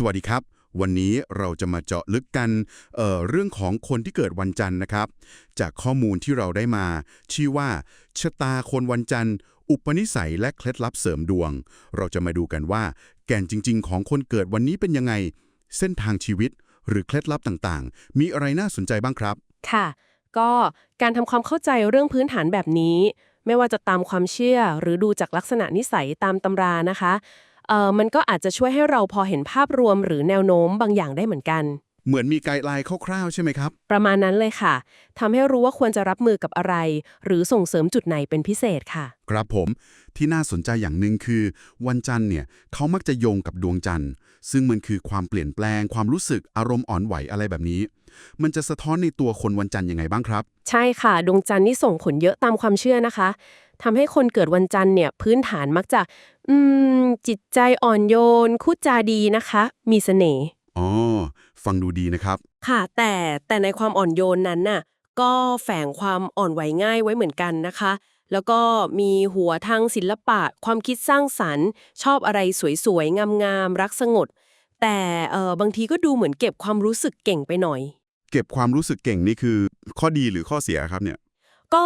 สวัสดีครับ วันนี้เราจะมาเจาะลึกกันเออเรื่องของคนที่เกิดวันจันทร์นะครับ จากข้อมูลที่เราได้มา ชื่อว่าชะตาคนวันจันทร์ อุปนิสัยและเคล็ดลับเสริมดวง เราจะมาดูกันว่า แกนจริง ๆ ของคนเกิดวันนี้เป็นยังไง เส้นทางชีวิต หรือเคล็ดลับต่างๆ มีอะไรน่าสนใจบ้างครับ ค่ะ ก็การทำความเข้าใจเรื่องพื้นฐานแบบนี้ ไม่ว่าจะตามความเชื่อหรือดูจากลักษณะนิสัยตามตำรานะคะ มันก็อาจจะช่วยให้เราพอเห็นภาพรวมหรือแนวโน้มบางอย่างได้เหมือนกัน เหมือนมีไกด์ไลน์คร่าวๆใช่ไหมครับ ประมาณนั้นเลยค่ะ ทำให้รู้ว่าควรจะรับมือกับอะไร หรือส่งเสริมจุดไหนเป็นพิเศษค่ะ ครับผมที่น่าสนใจอย่างหนึ่งคือ วันจันทร์เนี่ยเขามักจะโยงกับดวงจันทร์ ซึ่งมันคือความเปลี่ยนแปลง ความรู้สึกอารมณ์อ่อนไหวอะไรแบบนี้ มันจะสะท้อนในตัวคนวันจันทร์ยังไงบ้างครับ ใช่ค่ะ ดวงจันทร์นี่ส่งผลเยอะตามความเชื่อนะคะทำให้คนเกิดวันจันทร์เนี่ยพื้นฐานมักจะ อืม จิตใจอ่อนโยนคูดจาดีนะคะ มีเสน่ห์ อ๋อ ฟังดูดีนะครับ ค่ะแต่แต่ในความอ่อนโยนนั้นน่ะก็แฝงความอ่อนไหวง่ายไว้เหมือนกันนะคะ แล้วก็มีหัวทางศิลปะ ความคิดสร้างสรรค์ ชอบอะไรสวยๆ งามๆ รักสงบแต่เออบางทีก็ดูเหมือนเก็บความรู้สึกเก่งไปหน่อย เก็บความรู้สึกเก่งนี่คือ ข้อดีหรือข้อเสียครับเนี่ย ก็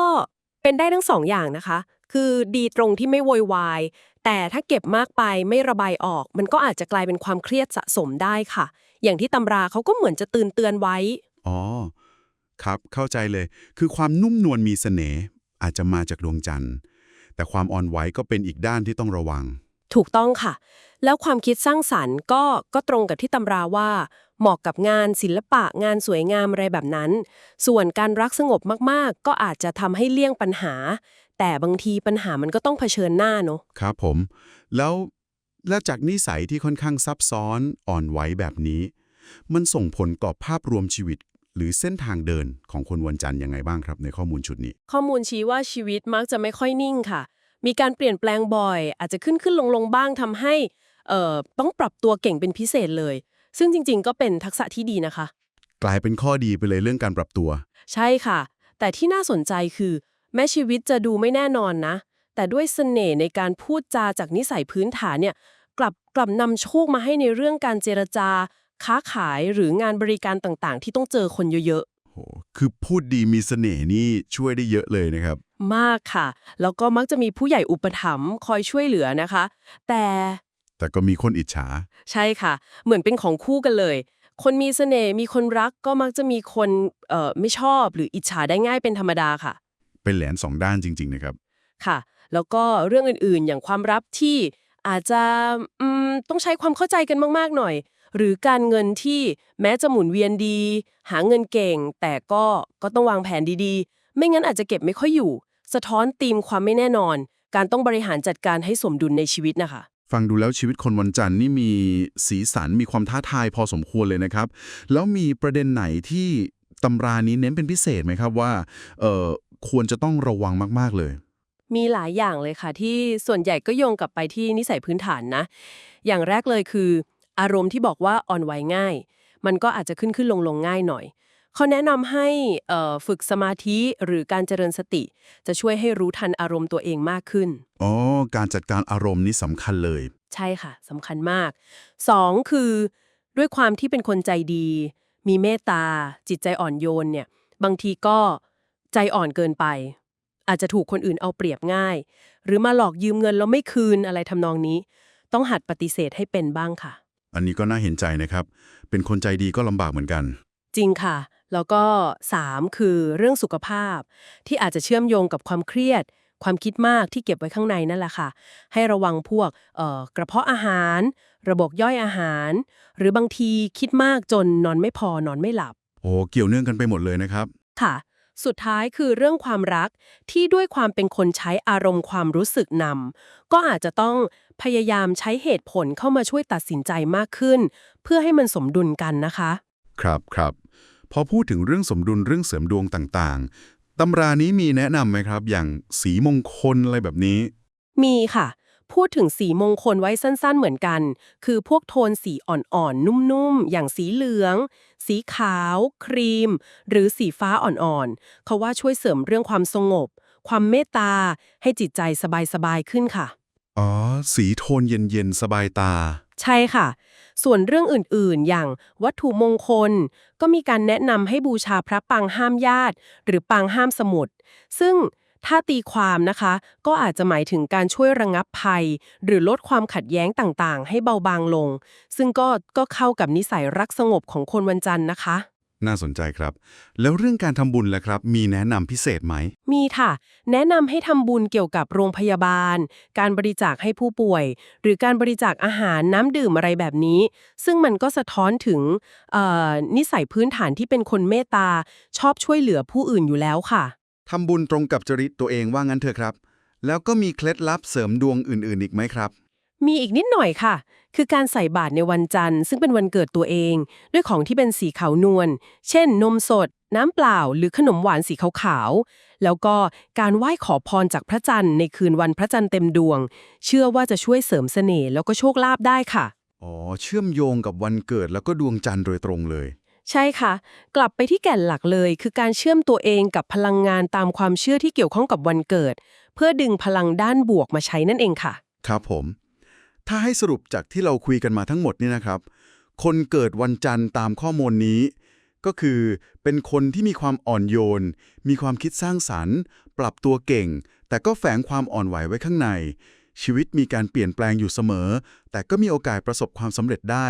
เป็นได้ทั้งสองอย่างนะคะ คือดีตรงที่ไม่โวยวาย แต่ถ้าเก็บมากไปไม่ระบายออก มันก็อาจจะกลายเป็นความเครียดสะสมได้ค่ะ อย่างที่ตำราเขาก็เหมือนจะเตือนเตือนไว้ อ๋อ ครับเข้าใจเลย คือความนุ่มนวลมีเสน่ห์อาจจะมาจากดวงจันทร์ แต่ความอ่อนไหวก็เป็นอีกด้านที่ต้องระวัง ถูกต้องค่ะ แล้วความคิดสร้างสรรค์ก็ก็ตรงกับที่ตำราว่า เหมาะกับงานศิลปะงานสวยงามอะไรแบบนั้น ส่วนการรักสงบมากๆ ก็อาจจะทำให้เลี่ยงปัญหา แต่บางทีปัญหามันก็ต้องเผชิญหน้าเนอะครับผม แล้วแล้วจากนิสัยที่ค่อนข้างซับซ้อนอ่อนไหวแบบนี้ มันส่งผลต่อภาพรวมชีวิต หรือเส้นทางเดินของคนวันจันทร์ยังไงบ้างครับ ในข้อมูลชุดนี้ ข้อมูลชี้ว่าชีวิตมักจะไม่ค่อยนิ่งค่ะ มีการเปลี่ยนแปลงบ่อย อาจจะขึ้นขึ้นลงลงบ้างทำให้เอ่อต้องปรับตัวเก่งเป็นพิเศษเลย ซึ่งจริง ๆ ก็เป็นทักษะที่ดีนะคะ กลายเป็นข้อดีไปเลยเรื่องการปรับตัว ใช่ค่ะ แต่ที่น่าสนใจคือ แม้ชีวิตจะดูไม่แน่นอนนะ แต่ด้วยเสน่ห์ในการพูดจาจากนิสัยพื้นฐานเนี่ยกลับกลับนำโชคมาให้ในเรื่องการเจรจา ค้าขายหรืองานบริการต่างๆ ที่ต้องเจอคนเยอะโหคือพูดดีมีเสน่ห์นี่ช่วยได้เยอะเลยนะครับ ๆ มากค่ะ แล้วก็มักจะมีผู้ใหญ่อุปถัมภ์คอยช่วยเหลือนะคะ แต่แต่ก็มีคนอิจฉา ใช่ค่ะ เหมือนเป็นของคู่กันเลย คนมีเสน่ห์มีคนรักก็มักจะมีคนเอ่อไม่ชอบหรืออิจฉาได้ง่ายเป็นธรรมดาค่ะ เป็นแหลนสองด้านจริง ๆ นะครับ ค่ะ แล้วก็เรื่องอื่นๆ อย่างความรักที่อาจจะอืมต้องใช้ความเข้าใจกันมาก ๆ หน่อย หรือการเงินที่แม้จะหมุนเวียนดี หาเงินเก่ง แต่ก็ก็ต้องวางแผนดีๆ ไม่งั้นอาจจะเก็บไม่ค่อยอยู่ สะท้อนธีมความไม่แน่นอน การต้องบริหารจัดการให้สมดุลในชีวิตนะคะฟังดูแล้วชีวิตคนวันจันทร์นี่มีสีสันมีความท้าทายพอสมควรเลยนะครับ แล้วมีประเด็นไหนที่ตำรานี้เน้นเป็นพิเศษไหมครับว่าเอ่อ ควรจะต้องระวังมาก ๆ เลย มีหลายอย่างเลยค่ะ ที่ส่วนใหญ่ก็โยงกลับไปที่นิสัยพื้นฐานนะ อย่างแรกเลยคือ อารมณ์ที่บอกว่าอ่อนไหวง่าย มันก็อาจจะขึ้นขึ้นลงลงง่ายหน่อยเขาแนะนำให้เอ่อฝึกสมาธิหรือการเจริญสติ จะช่วยให้รู้ทันอารมณ์ตัวเองมากขึ้น อ๋อ การจัดการอารมณ์นี่สำคัญเลย ใช่ค่ะสำคัญมาก 2. คือ ด้วยความที่เป็นคนใจดี มีเมตตา จิตใจอ่อนโยนเนี่ย บางทีก็ ใจอ่อนเกินไป อาจจะถูกคนอื่นเอาเปรียบง่าย หรือมาหลอกยืมเงินแล้วไม่คืนอะไรทำนองนี้ ต้องหัดปฏิเสธให้เป็นบ้างค่ะ อันนี้ก็น่าเห็นใจนะครับ เป็นคนใจดีก็ลำบากเหมือนกัน จริงค่ะ แล้วก็ 3 คือเรื่องสุขภาพ ที่อาจจะเชื่อมโยงกับความเครียด ความคิดมากที่เก็บไว้ข้างในนั่นแหละค่ะ ให้ระวังพวกเอ่อกระเพาะอาหาร ระบบย่อยอาหาร หรือบางทีคิดมากจนนอนไม่พอนอนไม่หลับ โอ้เกี่ยวเนื่องกันไปหมดเลยนะครับ ค่ะ สุดท้ายคือเรื่องความรักที่ด้วยความเป็นคนใช้อารมณ์ความรู้สึกนำก็อาจจะต้องพยายามใช้เหตุผลเข้ามาช่วยตัดสินใจมากขึ้น เพื่อให้มันสมดุลกันนะคะ ครับครับพอพูดถึงเรื่องสมดุลเรื่องเสริมดวงต่างๆตำรานี้มีแนะนำไหมครับ อย่างสีมงคลอะไรแบบนี้ มีค่ะ พูดถึงสีมงคลไว้สั้นๆเหมือนกัน คือพวกโทนสีอ่อนๆ นุ่มๆ อย่างสีเหลือง สีขาว ครีม หรือสีฟ้าอ่อนๆ เขาว่าช่วยเสริมเรื่องความสงบ ความเมตตา ให้จิตใจสบายๆ ขึ้นค่ะ อ๋อ สีโทนเย็นๆ สบายตา ใช่ค่ะ ส่วนเรื่องอื่นๆ อย่างวัตถุมงคล ก็มีการแนะนำให้บูชาพระปางห้ามญาติ หรือปางห้ามสมุทรซึ่ง ถ้าตีความนะคะ ก็อาจจะหมายถึงการช่วยระงับภัย หรือลดความขัดแย้งต่างๆ ให้เบาบางลง ซึ่งก็ก็เข้ากับนิสัยรักสงบของคนวันจันทร์นะคะ น่าสนใจครับ แล้วเรื่องการทำบุญล่ะครับ มีแนะนำพิเศษไหม มีค่ะ แนะนำให้ทำบุญเกี่ยวกับโรงพยาบาล การบริจาคให้ผู้ป่วย หรือการบริจาคอาหารน้ำดื่มอะไรแบบนี้ ซึ่งมันก็สะท้อนถึงเอ่อนิสัยพื้นฐานที่เป็นคนเมตตาชอบช่วยเหลือผู้อื่นอยู่แล้วค่ะ ทำบุญตรงกับจริตตัวเองว่างั้นเถอะครับ แล้วก็มีเคล็ดลับเสริมดวงอื่นๆ อีกไหมครับ มีอีกนิดหน่อยค่ะ คือการใส่บาตรในวันจันทร์ ซึ่งเป็นวันเกิดตัวเอง ด้วยของที่เป็นสีขาวนวล เช่น นมสด น้ำเปล่า หรือขนมหวานสีขาวๆ แล้วก็การไหว้ขอพรจากพระจันทร์ในคืนวันพระจันทร์เต็มดวง เชื่อว่าจะช่วยเสริมเสน่ห์แล้วก็โชคลาภได้ค่ะ อ๋อ เชื่อมโยงกับวันเกิดแล้วก็ดวงจันทร์โดยตรงเลย ใช่ค่ะ กลับไปที่แก่นหลักเลย คือการเชื่อมตัวเองกับพลังงานตามความเชื่อที่เกี่ยวข้องกับวันเกิด เพื่อดึงพลังด้านบวกมาใช้นั่นเองค่ะ ครับผม ถ้าให้สรุปจากที่เราคุยกันมาทั้งหมดนี่นะครับ คนเกิดวันจันทร์ตามข้อมูลนี้ ก็คือเป็นคนที่มีความอ่อนโยน มีความคิดสร้างสรรค์ ปรับตัวเก่ง แต่ก็แฝงความอ่อนไหวไว้ข้างใน ชีวิตมีการเปลี่ยนแปลงอยู่เสมอ แต่ก็มีโอกาสประสบความสำเร็จได้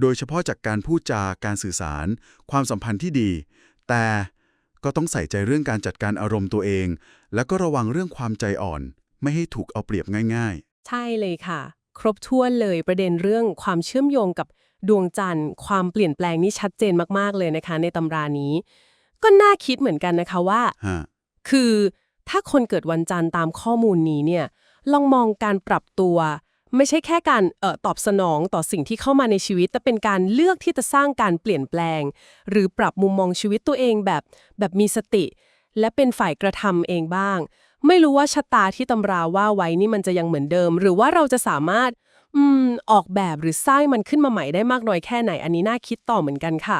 โดยเฉพาะจากการพูดจาการสื่อสาร ความสัมพันธ์ที่ดี แต่ก็ต้องใส่ใจเรื่องการจัดการอารมณ์ตัวเอง แล้วก็ระวังเรื่องความใจอ่อน ไม่ให้ถูกเอาเปรียบง่าย ๆ ใช่เลยค่ะ ครบถ้วนเลยประเด็นเรื่องความเชื่อมโยงกับดวงจันทร์ ความเปลี่ยนแปลงนี่ชัดเจนมากๆเลยนะคะ ในตำรานี้ ก็น่าคิดเหมือนกันนะคะว่าฮะคือถ้าคนเกิดวันจันทร์ตามข้อมูลนี้เนี่ย ลองมองการปรับตัว ไม่ใช่แค่การเอ่อตอบสนองต่อสิ่งที่เข้ามาในชีวิต แต่เป็นการเลือกที่จะสร้างการเปลี่ยนแปลง หรือปรับมุมมองชีวิตตัวเองแบบแบบมีสติ และเป็นฝ่ายกระทำเองบ้าง ไม่รู้ว่าชะตาที่ตำราว่าไว้นี่มันจะยังเหมือนเดิม หรือว่าเราจะสามารถอืมออกแบบหรือสร้างมันขึ้นมาใหม่ได้มากน้อยแค่ไหน อันนี้น่าคิดต่อเหมือนกันค่ะ